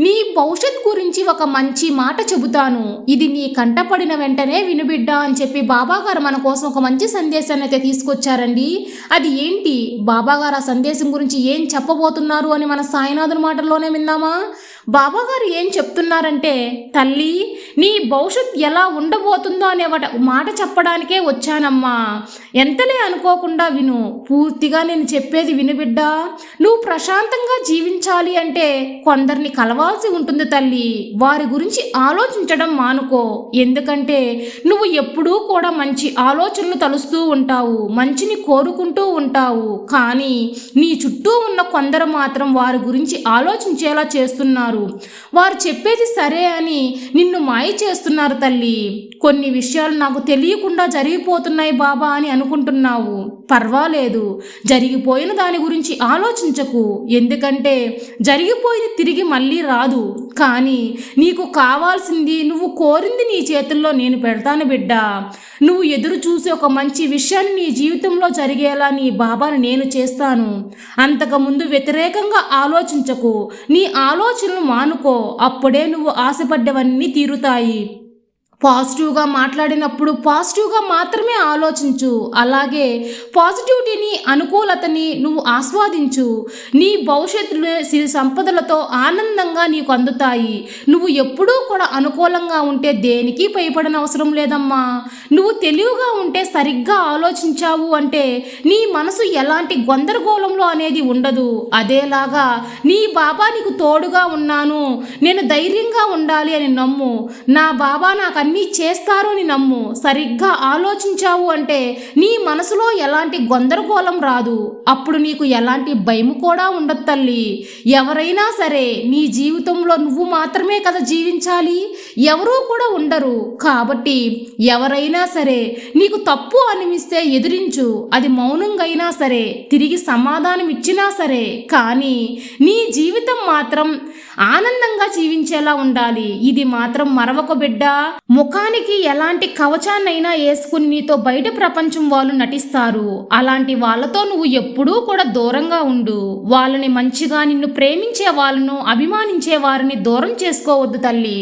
నీ భవిష్యత్ గురించి ఒక మంచి మాట చెబుతాను. ఇది నీ కంటపడిన వెంటనే వినుబిడ్డ అని చెప్పి బాబాగారు మన కోసం ఒక మంచి సందేశాన్ని అయితే తీసుకొచ్చారండి. అది ఏంటి? బాబాగారు ఆ సందేశం గురించి ఏం చెప్పబోతున్నారు అని మన సాయినాథుని మాటల్లోనే విందామా? బాబాగారు ఏం చెప్తున్నారంటే తల్లి నీ భవిష్యత్ ఎలా ఉండబోతుందో అనే మాట చెప్పడానికే వచ్చానమ్మా. ఎంతలే అనుకోకుండా విను. పూర్తిగా నేను చెప్పేది వినుబిడ్డ నువ్వు ప్రశాంతంగా జీవించాలి అంటే కొందరిని అవ్వాల్సి ఉంటుంది తల్లి. వారి గురించి ఆలోచించడం మానుకో. ఎందుకంటే నువ్వు ఎప్పుడూ కూడా మంచి ఆలోచనలు తలుస్తూ ఉంటావు మంచిని కోరుకుంటూ ఉంటావు. కానీ నీ చుట్టూ ఉన్న కొందరు మాత్రం వారి గురించి ఆలోచించేలా చేస్తున్నారు. వారు చెప్పేది సరే అని నిన్ను మాయ చేస్తున్నారు తల్లి. కొన్ని విషయాలు నాకు తెలియకుండా జరిగిపోతున్నాయి బాబా అని అనుకుంటున్నావు. పర్వాలేదు. జరిగిపోయిన దాని గురించి ఆలోచించకు. ఎందుకంటే జరిగిపోయింది తిరిగి మళ్ళీ రాదు. కానీ నీకు కావాల్సింది నువ్వు కోరింది నీ చేతుల్లో నేను పెడతాను బిడ్డ. నువ్వు ఎదురు చూసే ఒక మంచి విషయాన్ని నీ జీవితంలో జరిగేలా నీ బాబాను నేను చేస్తాను. అంతకుముందు వ్యతిరేకంగా ఆలోచించకు. నీ ఆలోచనలు మానుకో. అప్పుడే నువ్వు ఆశపడ్డవన్నీ తీరుతాయి. పాజిటివ్గా మాట్లాడినప్పుడు పాజిటివ్గా మాత్రమే ఆలోచించు. అలాగే పాజిటివిటీని అనుకూలతని నువ్వు ఆస్వాదించు. నీ భవిష్యత్తులో సిరి సంపదలతో ఆనందంగా నీకు అందుతాయి. నువ్వు ఎప్పుడూ కూడా అనుకూలంగా ఉంటే దేనికి భయపడని అవసరం లేదమ్మా. నువ్వు తెలివిగా ఉంటే సరిగ్గా ఆలోచించావు అంటే నీ మనసు ఎలాంటి గందరగోళంలో అనేది ఉండదు. అదేలాగా నీ బాబా నీకు తోడుగా ఉన్నాను. నేను ధైర్యంగా ఉండాలి అని నమ్ము. నా బాబా నాకు అన్ని చేస్తారు అని నమ్ము సరిగ్గా ఆలోచించావు అంటే నీ మనసులో ఎలాంటి గందరగోళం రాదు. అప్పుడు నీకు ఎలాంటి భయం కూడా ఉండదు తల్లి. ఎవరైనా సరే నీ జీవితంలో నువ్వు మాత్రమే కదా జీవించాలి. ఎవరూ కూడా ఉండరు. కాబట్టి ఎవరైనా సరే నీకు తప్పు అనిపిస్తే ఎదిరించు. అది మౌనంగా అయినా సరే తిరిగి సమాధానం ఇచ్చినా సరే. కానీ నీ జీవితం మాత్రం ఆనందంగా జీవించేలా ఉండాలి. ఇది మాత్రం మరవక బిడ్డ. ముఖానికి ఎలాంటి కవచాన్నైనా వేసుకుని నీతో బయట ప్రపంచం వాళ్ళు నటిస్తారు. అలాంటి వాళ్ళతో నువ్వు ఎప్పుడూ కూడా దూరంగా ఉండు. వాళ్ళని మంచిగా నిన్ను ప్రేమించే వాళ్ళను అభిమానించే వారిని దూరం చేసుకోవద్దు తల్లి.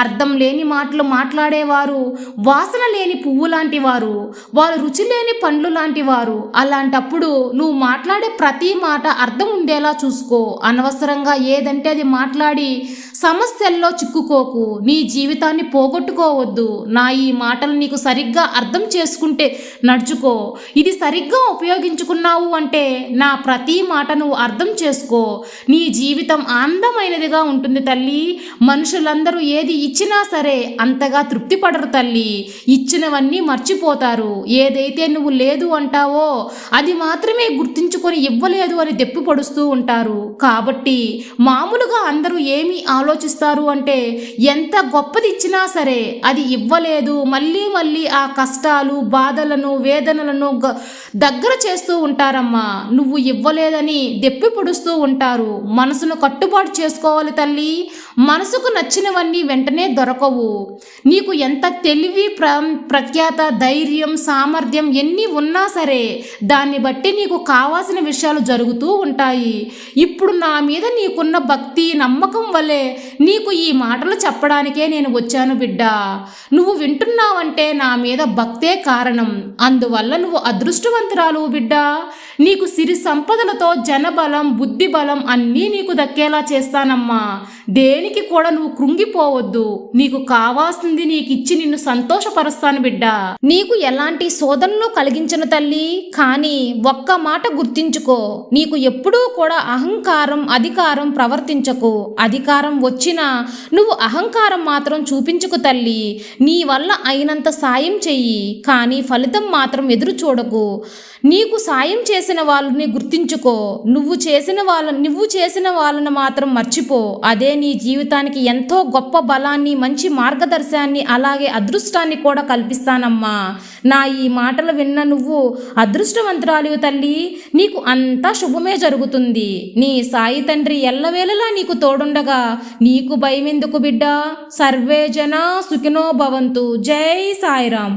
అర్థం లేని మాటలు మాట్లాడేవారు వాసన లేని పువ్వు లాంటి వారు వారు రుచి లేని పండ్లు లాంటి వారు అలాంటప్పుడు నువ్వు మాట్లాడే ప్రతి మాట అర్థం ఉండేలా చూసుకో. అనవసరంగా ఏదంటే అది మాట్లాడి సమస్యల్లో చిక్కుకోకు. నీ జీవితాన్ని పోగొట్టుకోవద్దు. నా ఈ మాటలు నీకు సరిగ్గా అర్థం చేసుకుంటే నడుచుకో. ఇది సరిగ్గా ఉపయోగించుకున్నావు అంటే నా ప్రతి మాట నువ్వు అర్థం చేసుకో. నీ జీవితం అందమైనదిగా ఉంటుంది తల్లి. మనుషులందరూ ఏది ఇచ్చినా సరే అంతగా తృప్తి పడరు తల్లి. ఇచ్చినవన్నీ మర్చిపోతారు. ఏదైతే నువ్వు లేదు అంటావో అది మాత్రమే గుర్తించుకొని ఇవ్వలేదు అని దెప్పి పడుస్తూ ఉంటారు. కాబట్టి మామూలుగా అందరూ ఏమి ఆలోచిస్తారు అంటే ఎంత గొప్పది ఇచ్చినా సరే అది ఇవ్వలేదు. మళ్ళీ మళ్ళీ ఆ కష్టాలు బాధలను వేదనలను గ- దగ్గర చేస్తూ ఉంటారమ్మా. నువ్వు ఇవ్వలేదని దెప్పి పొడుస్తూ ఉంటారు. మనసును కట్టుబాటు చేసుకోవాలి తల్లి. మనసుకు నచ్చినవన్నీ వెంటనే దొరకవు. నీకు ఎంత తెలివి ప్ర ప్రఖ్యాత ధైర్యం సామర్థ్యం ఎన్ని ఉన్నా సరే దాన్ని బట్టి నీకు కావాల్సిన విషయాలు జరుగుతూ ఉంటాయి. ఇప్పుడు నా మీద నీకున్న భక్తి నమ్మకం వల్లే నీకు ఈ మాటలు చెప్పడానికే నేను వచ్చాను బిడ్డ. నువ్వు వింటున్నావంటే నా మీద భక్తే కారణం. అందువల్ల నువ్వు అదృష్టవంతురాలు బిడ్డ. నీకు సిరి సంపదలతో జనబలం బుద్ధి బలం అన్నీ నీకు దక్కేలా చేస్తానమ్మా. దేనికి కూడా నువ్వు కృంగిపోవద్దు. నీకు కావాల్సింది నీకు ఇచ్చి నిన్ను సంతోషపరుస్తాను బిడ్డ. నీకు ఎలాంటి శోధనలు కలిగించను తల్లి. కానీ ఒక్క మాట గుర్తించుకో. నీకు ఎప్పుడూ కూడా అహంకారం అధికారం ప్రవర్తించకు. అధికారం వచ్చినా నువ్వు అహంకారం మాత్రం చూపించుకు తల్లి. నీ వల్ల అయినంత సాయం చెయ్యి. కానీ ఫలితం మాత్రం ఎదురు చూడకు. నీకు సాయం చేసిన వాళ్ళని గుర్తించుకో. నువ్వు చేసిన వాళ్ళ నువ్వు చేసిన వాళ్ళని మాత్రం మర్చిపో. అదే నీ జీవితానికి ఎంతో గొప్ప బలాన్ని మంచి మార్గదర్శనాన్ని అలాగే అదృష్టాన్ని కూడా కల్పిస్తానమ్మా. నా ఈ మాటలు విన్న నువ్వు అదృష్టవంతురాలివు తల్లి. నీకు అంతా శుభమే జరుగుతుంది. నీ సాయి తండ్రి ఎల్లవేళలా నీకు తోడుండగా నీకు భయమెందుకు బిడ్డా? సర్వే జన సుఖినో భవంతు. జై సాయిరాం